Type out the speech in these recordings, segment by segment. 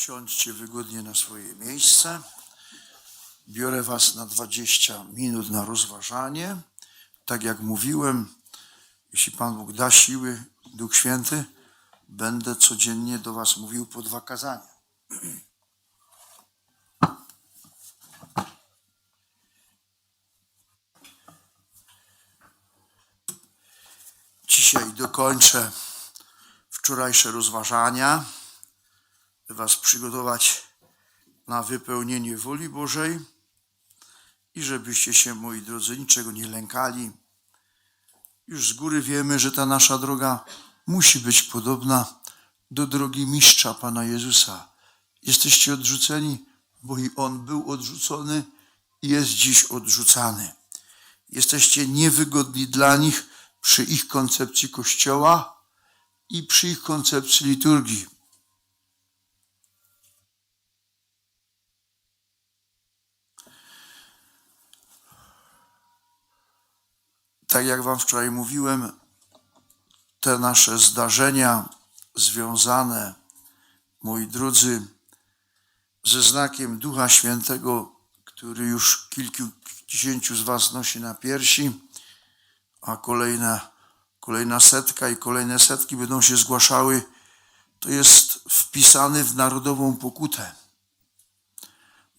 Usiądźcie wygodnie na swoje miejsce. Biorę Was na 20 minut na rozważanie. Tak jak mówiłem, jeśli Pan Bóg da siły, Duch Święty, będę codziennie do Was mówił po dwa kazania. Dzisiaj dokończę wczorajsze rozważania, Was przygotować na wypełnienie woli Bożej i żebyście się, moi drodzy, niczego nie lękali. Już z góry wiemy, że ta nasza droga musi być podobna do drogi mistrza Pana Jezusa. Jesteście odrzuceni, bo i On był odrzucony i jest dziś odrzucany. Jesteście niewygodni dla nich przy ich koncepcji Kościoła i przy ich koncepcji liturgii. Tak jak Wam wczoraj mówiłem, te nasze zdarzenia związane, moi drodzy, ze znakiem Ducha Świętego, który już kilkudziesięciu z Was nosi na piersi, a kolejna, kolejna setka i kolejne setki będą się zgłaszały, to jest wpisany w narodową pokutę.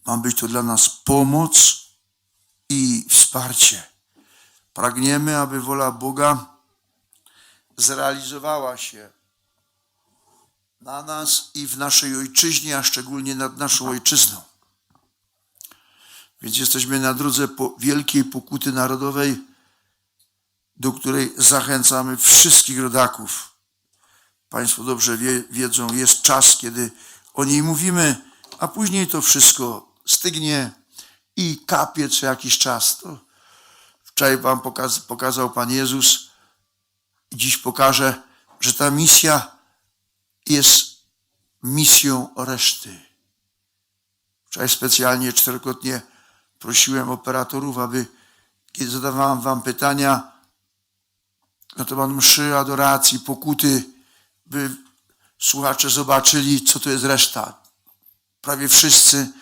Ma być to dla nas pomoc i wsparcie. Pragniemy, aby wola Boga zrealizowała się na nas i w naszej ojczyźnie, a szczególnie nad naszą ojczyzną. Więc jesteśmy na drodze po wielkiej pokuty narodowej, do której zachęcamy wszystkich rodaków. Państwo dobrze wie, wiedzą, jest czas, kiedy o niej mówimy, a później to wszystko stygnie i kapie co jakiś czas. To wczoraj Wam pokaz, pokazał Pan Jezus dziś pokażę, że ta misja jest misją reszty. Wczoraj specjalnie czterokrotnie prosiłem operatorów, aby kiedy zadawałem Wam pytania na temat mszy, adoracji, pokuty, by słuchacze zobaczyli, co to jest reszta. Prawie wszyscy,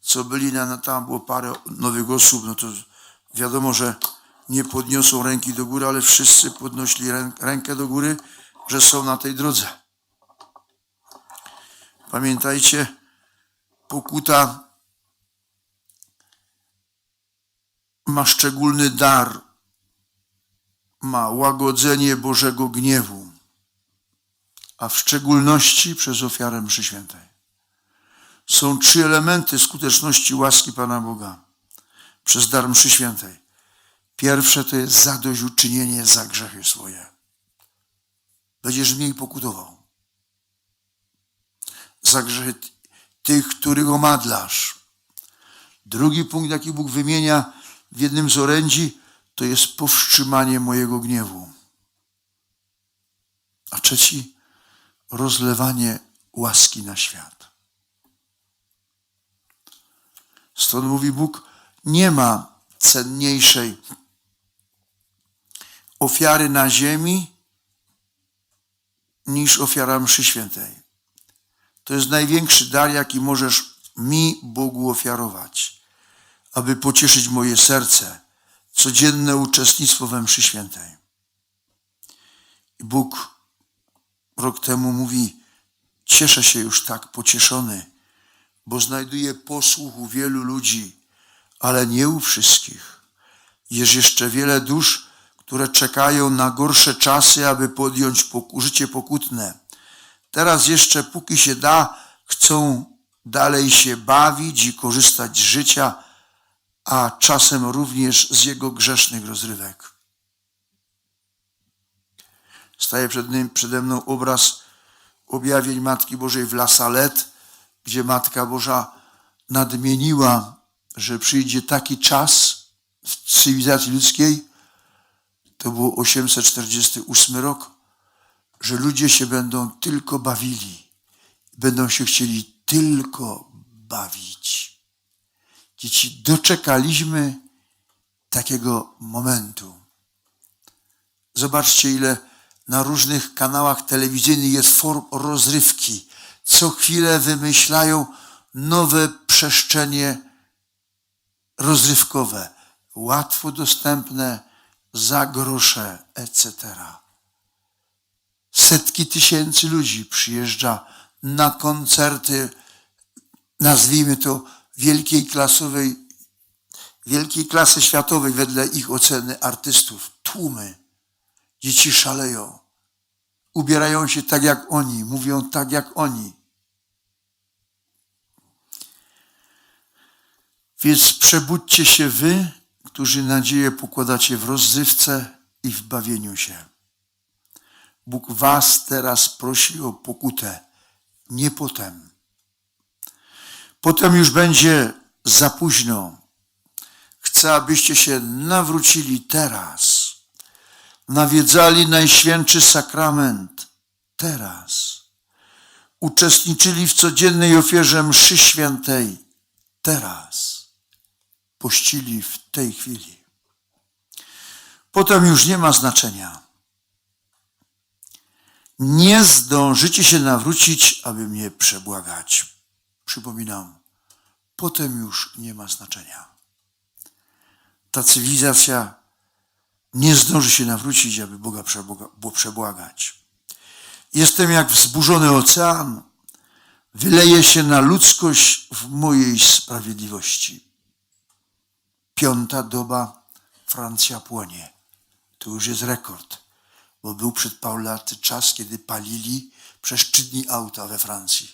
co byli na tam było parę nowych osób, no to wiadomo, że nie podniosą ręki do góry, ale wszyscy podnosili rę, rękę do góry, że są na tej drodze. Pamiętajcie, pokuta ma szczególny dar, ma łagodzenie Bożego gniewu, a w szczególności przez ofiarę mszy świętej. Są trzy elementy skuteczności łaski Pana Boga przez dar mszy świętej. Pierwsze to jest zadośćuczynienie za grzechy swoje. Będziesz mniej pokutował. Za grzechy tych, których omadlasz. Drugi punkt, jaki Bóg wymienia w jednym z orędzi, to jest powstrzymanie mojego gniewu. A trzeci, rozlewanie łaski na świat. Stąd mówi Bóg, nie ma cenniejszej ofiary na ziemi niż ofiara mszy świętej. To jest największy dar, jaki możesz mi, Bogu, ofiarować, aby pocieszyć moje serce, codzienne uczestnictwo we mszy świętej. I Bóg rok temu mówi, cieszę się już tak pocieszony, bo znajduję posłuch u wielu ludzi, ale nie u wszystkich. Jest jeszcze wiele dusz, które czekają na gorsze czasy, aby podjąć życie pokutne. Teraz jeszcze, póki się da, chcą dalej się bawić i korzystać z życia, a czasem również z jego grzesznych rozrywek. Staje przed przede mną obraz objawień Matki Bożej w La Salette, gdzie Matka Boża nadmieniła, że przyjdzie taki czas w cywilizacji ludzkiej, to był 848 rok, że ludzie się będą tylko bawili, będą się chcieli tylko bawić. Dzieci, doczekaliśmy takiego momentu. Zobaczcie, ile na różnych kanałach telewizyjnych jest form rozrywki. co chwilę wymyślają nowe przestrzenie rozrywkowe, łatwo dostępne, za grosze, etc. Setki tysięcy ludzi przyjeżdża na koncerty, nazwijmy to wielkiej klasowej, wielkiej klasy światowej wedle ich oceny artystów. Tłumy. Dzieci szaleją. Ubierają się tak jak oni, mówią tak jak oni. Więc przebudźcie się wy, którzy nadzieję pokładacie w rozrywce i w bawieniu się. Bóg was teraz prosi o pokutę, nie potem. Potem już będzie za późno. Chcę, abyście się nawrócili teraz, nawiedzali Najświętszy Sakrament teraz, uczestniczyli w codziennej ofierze mszy świętej teraz, pościli w tej chwili. Potem już nie ma znaczenia. Nie zdążycie się nawrócić, aby mnie przebłagać. Przypominam, potem już nie ma znaczenia. Ta cywilizacja nie zdąży się nawrócić, aby Boga przebłaga- bo przebłagać. Jestem jak wzburzony ocean, wyleje się na ludzkość w mojej sprawiedliwości. Piąta doba, Francja płonie. To już jest rekord, bo był przed Paulaty czas, kiedy palili przez auta we Francji.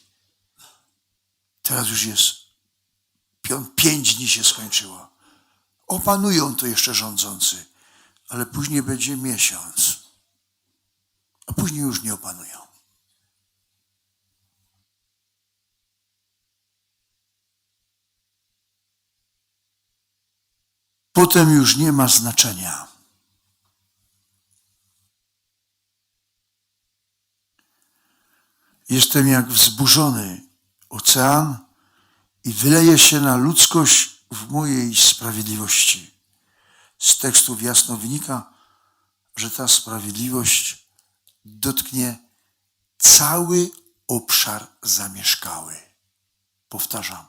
Teraz już jest pięć dni się skończyło. Opanują to jeszcze rządzący, ale później będzie miesiąc, a później już nie opanują. Potem już nie ma znaczenia. Jestem jak wzburzony ocean i wyleje się na ludzkość w mojej sprawiedliwości. Z tekstów jasno wynika, że ta sprawiedliwość dotknie cały obszar zamieszkały. Powtarzam,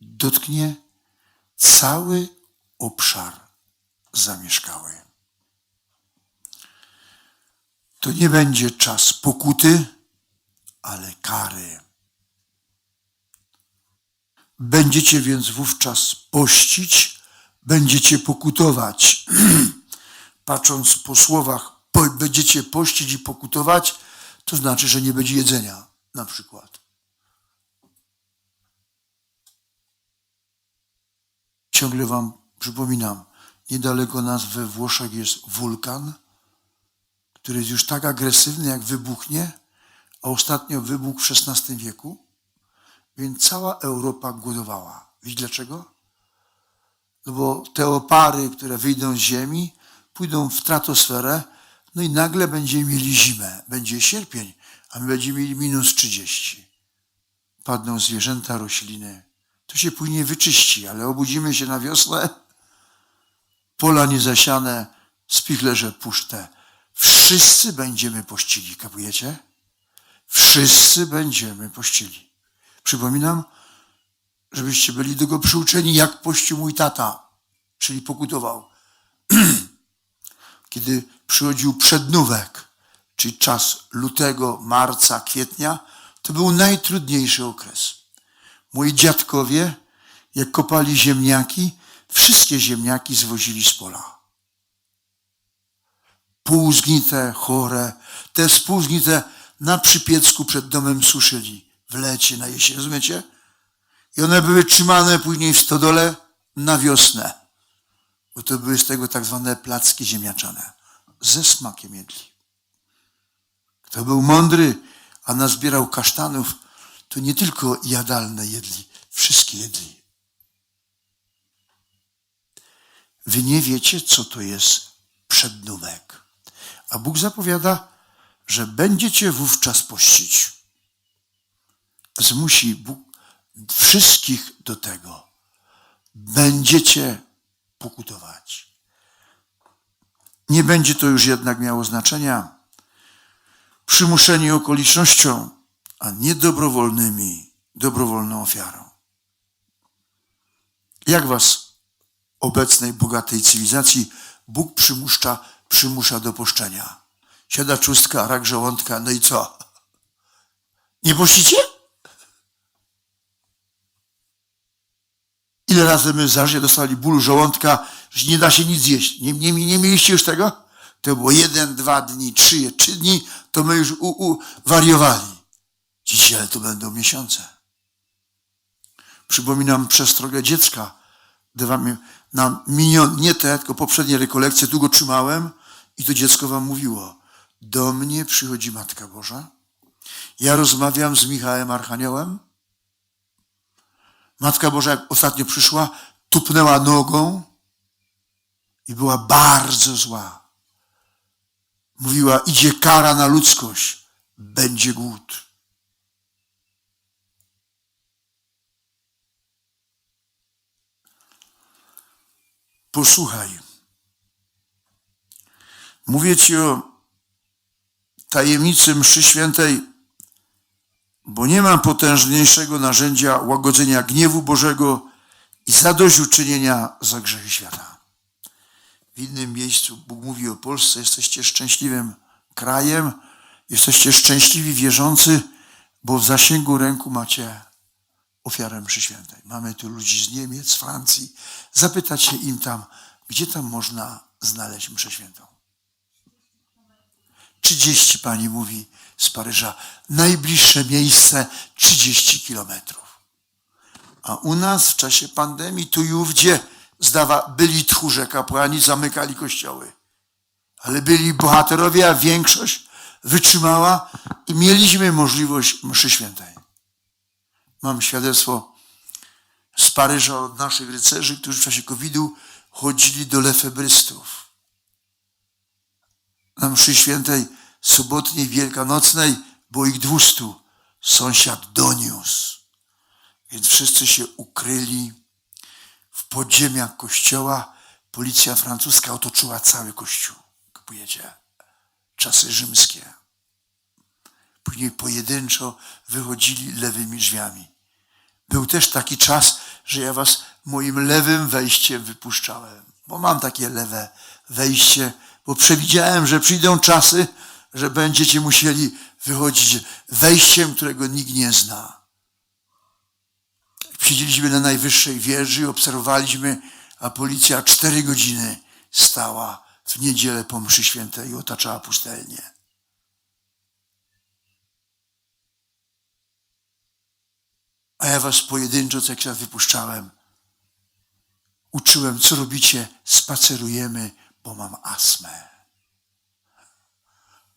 dotknie cały obszar zamieszkały. To nie będzie czas pokuty, ale kary. Będziecie więc wówczas pościć, będziecie pokutować. Patrząc po słowach, po, będziecie pościć i pokutować, to znaczy, że nie będzie jedzenia, na przykład. Ciągle Wam przypominam, niedaleko nas we Włoszech jest wulkan, który jest już tak agresywny, jak wybuchnie, a ostatnio wybuchł w XVI wieku, więc cała Europa głodowała. Wiesz dlaczego? No bo te opary, które wyjdą z ziemi, pójdą w stratosferę, no i nagle będziemy mieli zimę. Będzie sierpień, a my będziemy mieli minus 30. Padną zwierzęta, rośliny. To się później wyczyści, ale obudzimy się na wiosnę, pola niezasiane, spichlerze puszte. Wszyscy będziemy pościli, kapujecie? Wszyscy będziemy pościli. Przypominam, żebyście byli do tego przyuczeni, jak pościł mój tata, czyli pokutował. Kiedy przychodził przednówek, czyli czas lutego, marca, kwietnia, to był najtrudniejszy okres. Moi dziadkowie, jak kopali ziemniaki, wszystkie ziemniaki zwozili z pola. Półzgnite, chore, te spółzgnite na przypiecku przed domem suszyli w lecie, na jesień, rozumiecie? I one były trzymane później w stodole na wiosnę, bo to były z tego tak zwane placki ziemniaczane. Ze smakiem jedli. Kto był mądry, a nazbierał kasztanów, to nie tylko jadalne jedli, wszystkie jedli. Wy nie wiecie, co to jest przednówek. A Bóg zapowiada, że będziecie wówczas pościć. Zmusi Bóg wszystkich do tego. Będziecie pokutować. Nie będzie to już jednak miało znaczenia. Przymuszeni okolicznością, a nie dobrowolnymi, dobrowolną ofiarą. Jak was obecnej, bogatej cywilizacji Bóg przymusza, przymusza do poszczenia? Siada czustka, rak żołądka, no i co? Nie pościcie? Ile razy my za życie dostali ból żołądka, że nie da się nic zjeść? Nie, nie, nie mieliście już tego? To było jeden, dwa dni, trzy, trzy dni, to my już u, u, wariowali. Dzisiaj to będą miesiące. Przypominam przestrogę dziecka. Dawamy na minion, nie te, tylko poprzednie rekolekcje, tu go trzymałem i to dziecko wam mówiło. Do mnie przychodzi Matka Boża. Ja rozmawiam z Michałem Archaniołem. Matka Boża, jak ostatnio przyszła, tupnęła nogą i była bardzo zła. Mówiła, idzie kara na ludzkość, będzie głód. Posłuchaj. Mówię ci o tajemnicy mszy świętej, bo nie mam potężniejszego narzędzia łagodzenia gniewu Bożego i zadośćuczynienia za grzechy świata. W innym miejscu Bóg mówi o Polsce, jesteście szczęśliwym krajem, jesteście szczęśliwi wierzący, bo w zasięgu ręku macie ofiarę mszy świętej. Mamy tu ludzi z Niemiec, Francji. Zapytać się im tam, gdzie tam można znaleźć mszę świętą. 30 pani mówi z Paryża. Najbliższe miejsce 30 kilometrów. A u nas w czasie pandemii tu i ówdzie zdawa, byli tchórze kapłani, zamykali kościoły. Ale byli bohaterowie, a większość wytrzymała i mieliśmy możliwość mszy świętej. Mam świadectwo z Paryża od naszych rycerzy, którzy w czasie COVID-u chodzili do lefebrystów. Na mszy świętej sobotniej, wielkanocnej było ich dwustu. Sąsiad doniósł. Więc wszyscy się ukryli w podziemiach kościoła. Policja francuska otoczyła cały kościół. Kupujecie? Czasy rzymskie. Później pojedynczo wychodzili lewymi drzwiami. Był też taki czas, że ja was moim lewym wejściem wypuszczałem. Bo mam takie lewe wejście, bo przewidziałem, że przyjdą czasy, że będziecie musieli wychodzić wejściem, którego nikt nie zna. Siedzieliśmy na najwyższej wieży, obserwowaliśmy, a policja cztery godziny stała w niedzielę po mszy świętej i otaczała pustelnię. A ja was pojedynczo, co jak się wypuszczałem, uczyłem, co robicie, spacerujemy, bo mam astmę.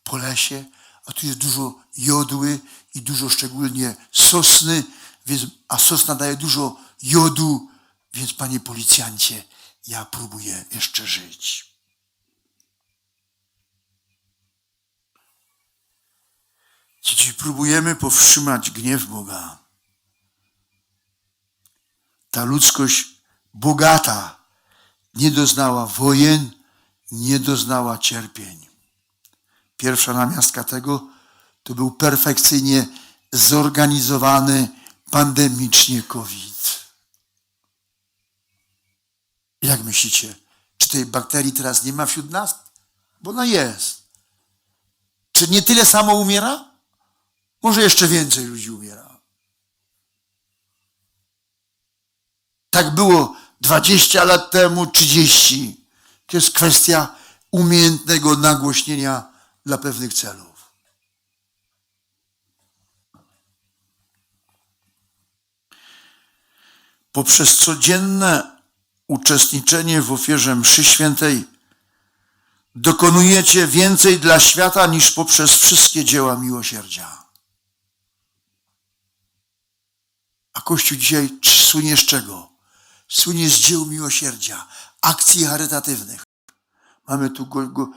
Po lesie, a tu jest dużo jodły i dużo szczególnie sosny, więc, a sosna daje dużo jodu, więc panie policjancie, ja próbuję jeszcze żyć. Dziś próbujemy powstrzymać gniew Boga. Ta ludzkość bogata nie doznała wojen, nie doznała cierpień. Pierwsza namiastka tego to był perfekcyjnie zorganizowany pandemicznie COVID. Jak myślicie, czy tej bakterii teraz nie ma wśród nas? Bo ona jest. Czy nie tyle samo umiera? Może jeszcze więcej ludzi umiera. Tak było 20 lat temu, 30. To jest kwestia umiejętnego nagłośnienia dla pewnych celów. Poprzez codzienne uczestniczenie w ofierze mszy świętej dokonujecie więcej dla świata niż poprzez wszystkie dzieła miłosierdzia. A Kościół dzisiaj słynie z czego? Słynie z dzieł miłosierdzia, akcji charytatywnych. Mamy tu go, go,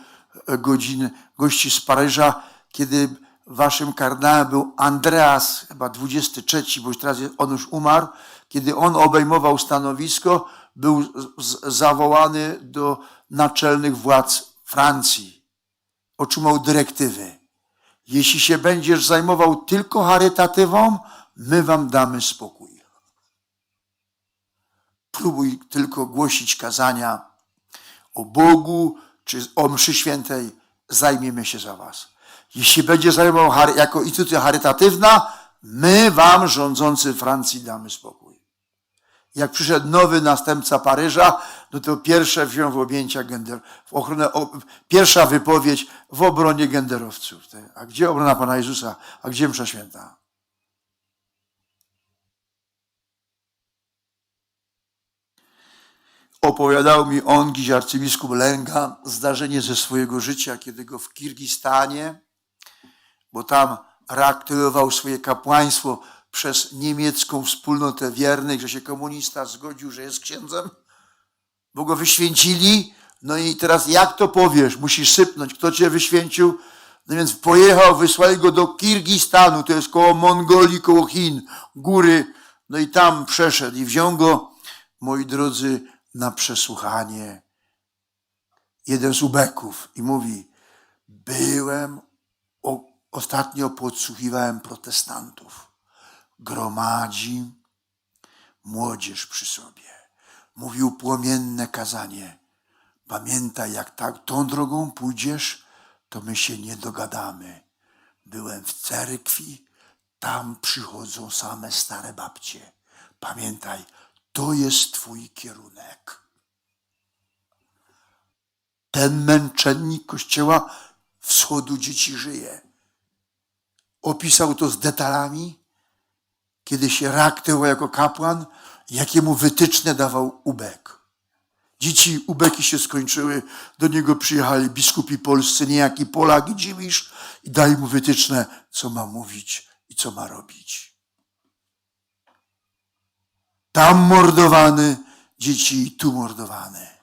godziny, gości z Paryża, kiedy waszym kardynałem był Andreas, chyba 23, bo już teraz on już umarł, kiedy on obejmował stanowisko, był zawołany do naczelnych władz Francji. Otrzymał dyrektywy. Jeśli się będziesz zajmował tylko charytatywą, my wam damy spokój. Próbuj tylko głosić kazania o Bogu czy o mszy świętej, zajmiemy się za was. Jeśli będzie zajmował jako instytucja charytatywna, my wam, rządzący Francji, damy spokój. Jak przyszedł nowy następca Paryża, no to pierwsze wziął w objęcia gender, w ochronę, pierwsza wypowiedź w obronie genderowców. A gdzie obrona Pana Jezusa? A gdzie msza święta? Opowiadał mi on, dziś arcybiskup Lęga, zdarzenie ze swojego życia, kiedy go w Kirgistanie, bo tam reaktywował swoje kapłaństwo przez niemiecką wspólnotę wiernych, że się komunista zgodził, że jest księdzem, bo go wyświęcili. No i teraz jak to powiesz? Musisz sypnąć. Kto cię wyświęcił? No więc pojechał, wysłali go do Kirgistanu, to jest koło Mongolii, koło Chin, góry. No i tam przeszedł i wziął go, moi drodzy, na przesłuchanie. Jeden z ubeków i mówi, byłem, o, ostatnio podsłuchiwałem protestantów. Gromadzi młodzież przy sobie. Mówił płomienne kazanie. Pamiętaj, jak tak tą drogą pójdziesz, to my się nie dogadamy. Byłem w cerkwi, tam przychodzą same stare babcie. Pamiętaj, to jest twój kierunek. Ten męczennik Kościoła Wschodu dzieci żyje. Opisał to z detalami, kiedy się reaktywował jako kapłan, jakiemu wytyczne dawał Ubek. Dzieci Ubeki się skończyły, do niego przyjechali biskupi polscy, niejaki Polak i Dziwisz i dali mu wytyczne, co ma mówić i co ma robić. Tam mordowany, dzieci tu mordowane.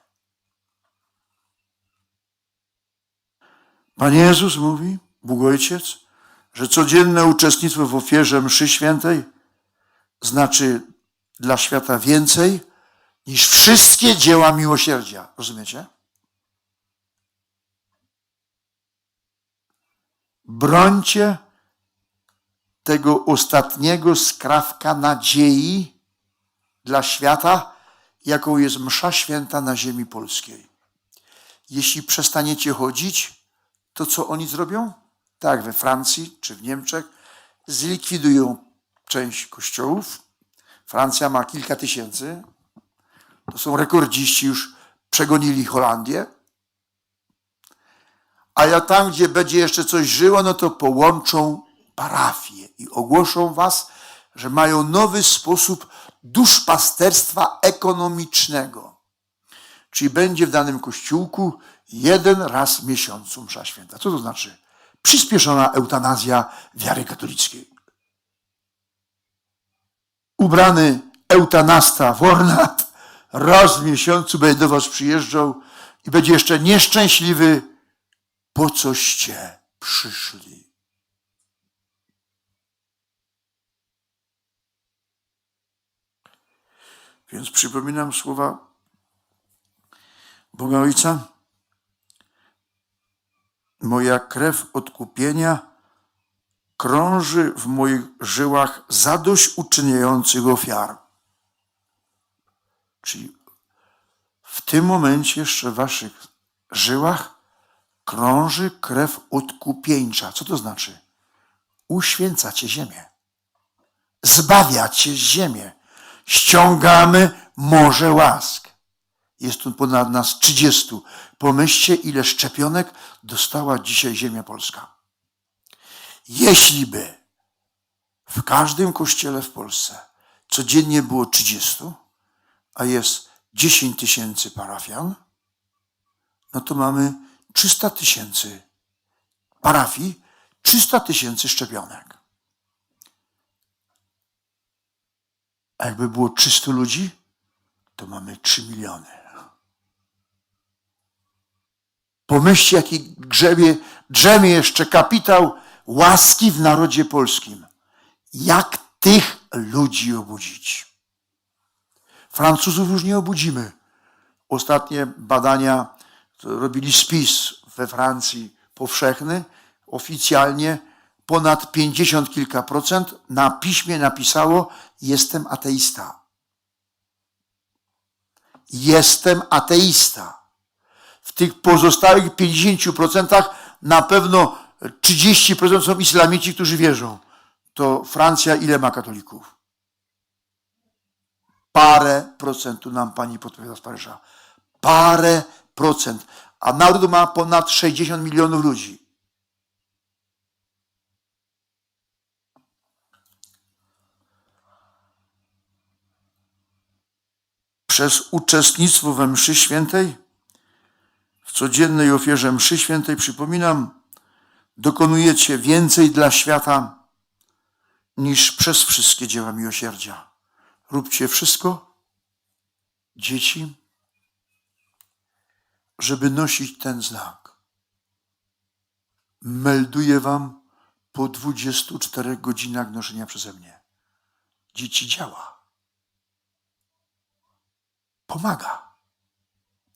Pan Jezus mówi, Bóg Ojciec, że codzienne uczestnictwo w ofierze mszy świętej znaczy dla świata więcej niż wszystkie dzieła miłosierdzia. Rozumiecie? Brońcie tego ostatniego skrawka nadziei dla świata, jaką jest msza święta na ziemi polskiej. Jeśli przestaniecie chodzić, to co oni zrobią? Tak, we Francji czy w Niemczech zlikwidują część kościołów. Francja ma kilka tysięcy. To są rekordziści, już przegonili Holandię. A ja tam, gdzie będzie jeszcze coś żyło, no to połączą parafie i ogłoszą was, że mają nowy sposób duszpasterstwa ekonomicznego. Czyli będzie w danym kościółku jeden raz w miesiącu msza święta. Co to znaczy? Przyspieszona eutanazja wiary katolickiej. Ubrany eutanasta Wornat raz w miesiącu będzie do was przyjeżdżał i będzie jeszcze nieszczęśliwy, po coście przyszli. Więc przypominam słowa Boga Ojca. Moja krew odkupienia krąży w moich żyłach zadośćuczyniających ofiar. Czyli w tym momencie jeszcze w waszych żyłach krąży krew odkupieńcza. Co to znaczy? Uświęcacie ziemię. Zbawiacie ziemię. Ściągamy morze łask. Jest tu ponad nas 30. Pomyślcie, ile szczepionek dostała dzisiaj ziemia polska. Jeśli by w każdym kościele w Polsce codziennie było 30, a jest 10 tysięcy parafian, no to mamy 300 tysięcy parafii, 300 tysięcy szczepionek. A jakby było 300 ludzi, to mamy 3 miliony. Pomyślcie, jaki drzemie jeszcze kapitał łaski w narodzie polskim. Jak tych ludzi obudzić? Francuzów już nie obudzimy. Ostatnie badania robili spis we Francji powszechny, oficjalnie ponad 50 kilka procent na piśmie napisało jestem ateista. Jestem ateista. W tych pozostałych 50% na pewno 30% są islamici, którzy wierzą. To Francja ile ma katolików? Parę procentu nam pani podpowiada z Paryża. Parę procent. A naród ma ponad 60 milionów ludzi. Przez uczestnictwo we mszy świętej, w codziennej ofierze mszy świętej, przypominam, dokonujecie więcej dla świata niż przez wszystkie dzieła miłosierdzia. Róbcie wszystko, dzieci, żeby nosić ten znak. Melduję wam po 24 godzinach noszenia przeze mnie. Dzieci działa. Pomaga.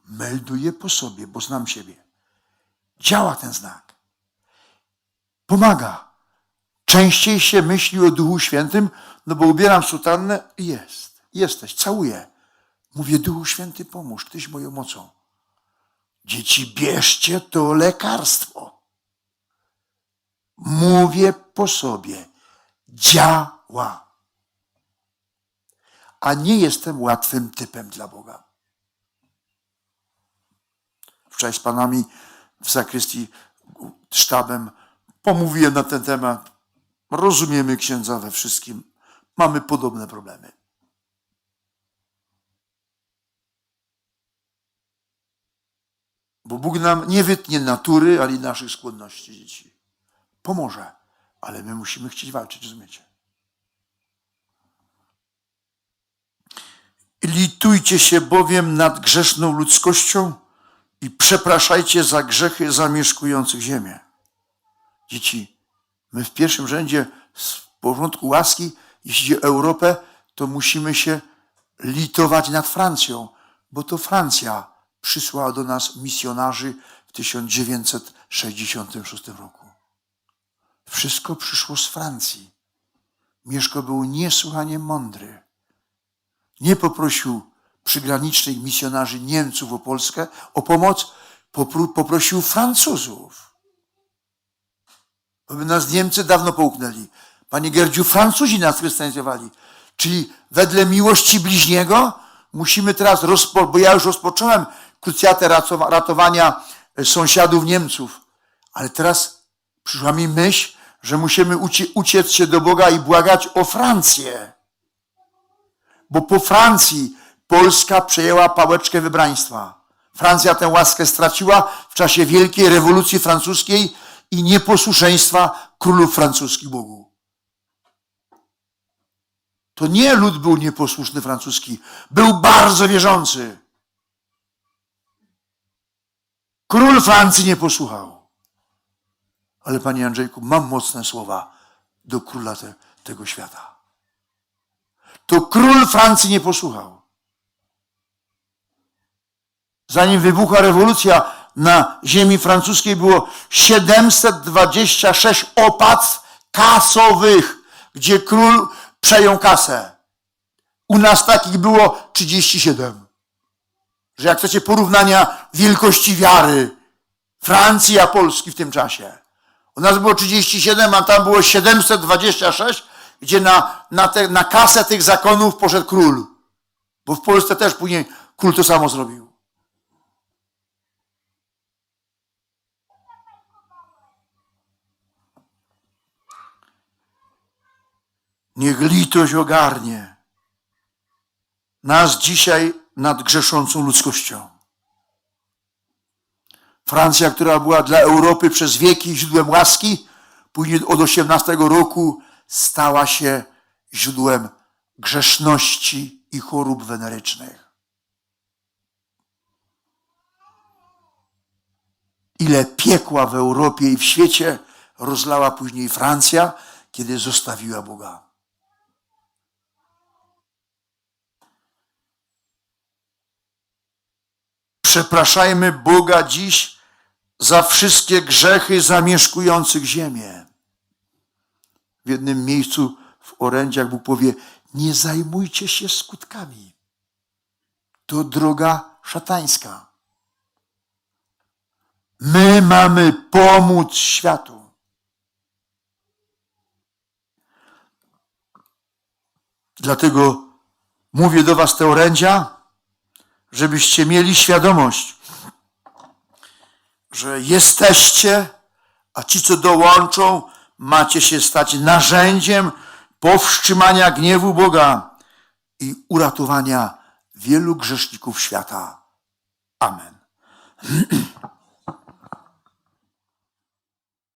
Melduję po sobie, bo znam siebie. Działa ten znak. Pomaga. Częściej się myśli o Duchu Świętym, no bo ubieram sutannę i jest. Jesteś, całuję. Mówię, Duchu Święty, pomóż, Tyś moją mocą. Dzieci, bierzcie to lekarstwo. Mówię po sobie. Działa. A nie jestem łatwym typem dla Boga. Wczoraj z panami w zakrystii sztabem pomówiłem na ten temat. Rozumiemy księdza we wszystkim. Mamy podobne problemy. Bo Bóg nam nie wytnie natury, ale i naszych skłonności dzieci. Pomoże, ale my musimy chcieć walczyć, rozumiecie? Litujcie się bowiem nad grzeszną ludzkością i przepraszajcie za grzechy zamieszkujących ziemię. Dzieci, my w pierwszym rzędzie z porządku łaski, jeśli chodzi o Europę, to musimy się litować nad Francją, bo to Francja przysłała do nas misjonarzy w 1966 roku. Wszystko przyszło z Francji. Mieszko był niesłychanie mądry. Nie poprosił przygranicznych misjonarzy Niemców o Polskę o pomoc, poprosił Francuzów. By nas Niemcy dawno połknęli. Panie Gerdziu, Francuzi nas chrystianizowali. Czyli wedle miłości bliźniego musimy teraz, rozpo- bo ja już rozpocząłem krucjatę ratowania e, sąsiadów Niemców, ale teraz przyszła mi myśl, że musimy ucie- uciec się do Boga i błagać o Francję. Bo po Francji Polska przejęła pałeczkę wybraństwa. Francja tę łaskę straciła w czasie wielkiej rewolucji francuskiej i nieposłuszeństwa królów francuskich Bogu. To nie lud był nieposłuszny francuski, był bardzo wierzący. Król Francji nie posłuchał. Ale panie Andrzejku, mam mocne słowa do króla te, tego świata. To król Francji nie posłuchał. Zanim wybuchła rewolucja na ziemi francuskiej było 726 opłat kasowych, gdzie król przejął kasę. U nas takich było 37. Że jak chcecie porównania wielkości wiary Francji a Polski w tym czasie. U nas było 37, a tam było 726, gdzie na, na, te, na kasę tych zakonów poszedł król. Bo w Polsce też później król to samo zrobił. Niech litość ogarnie nas dzisiaj nad grzeszącą ludzkością. Francja, która była dla Europy przez wieki źródłem łaski, później od 18 roku stała się źródłem grzeszności i chorób wenerycznych. Ile piekła w Europie i w świecie rozlała później Francja, kiedy zostawiła Boga. Przepraszajmy Boga dziś za wszystkie grzechy zamieszkujących ziemię. W jednym miejscu w orędziach Bóg powie: Nie zajmujcie się skutkami. To droga szatańska. My mamy pomóc światu. Dlatego mówię do Was te orędzia, żebyście mieli świadomość, że jesteście, a ci, co dołączą, macie się stać narzędziem powstrzymania gniewu Boga i uratowania wielu grzeszników świata. Amen.